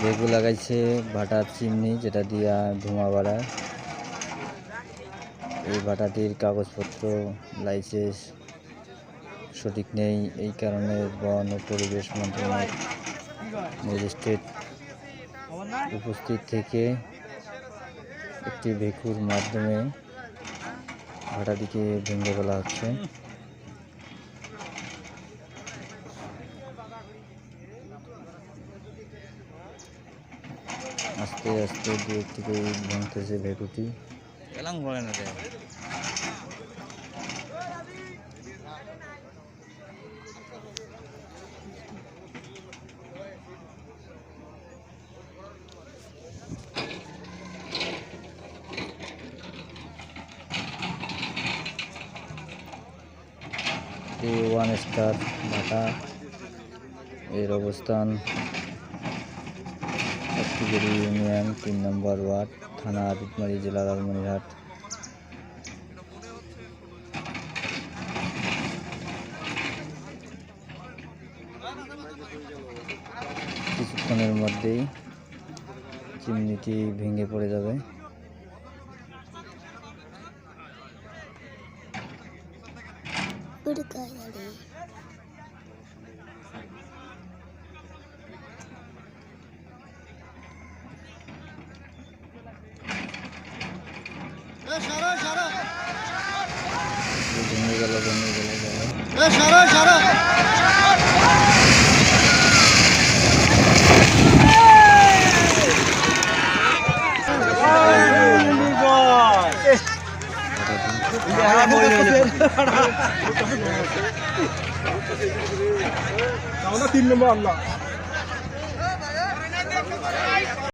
ভেগু লাগাইছে ভাটার চিমনি যেটা দিয়া ধোঁয়া বাড়ায়। এই ভাটাটির কাগজপত্র লাইসেন্স সঠিক নেই, এই কারণে বন ও পরিবেশ মন্ত্রণালয় ম্যাজিস্ট্রেট উপস্থিত থেকে একটি ভেকুর মাধ্যমে ভাটাটিকে ভেঙে ফেলা হচ্ছে। আস্তে আস্তে দূর থেকে ভাঙতেছে ভেকুটি এলাম ঘরে না রে এ ওয়ান স্টার ভাটা এর অবস্থান হস্তিগিরি ইউনিয়ন, তিন নম্বর ওয়ার্ড, থানা আদিতমারি জেলা লালমনিরহাট। কিছুক্ষণের মধ্যেই চিমনিটি ভেঙে পড়ে যাবে। ভেঙে গেল ভেঙে গেল গেল তিন নম্বর আল্লাহ।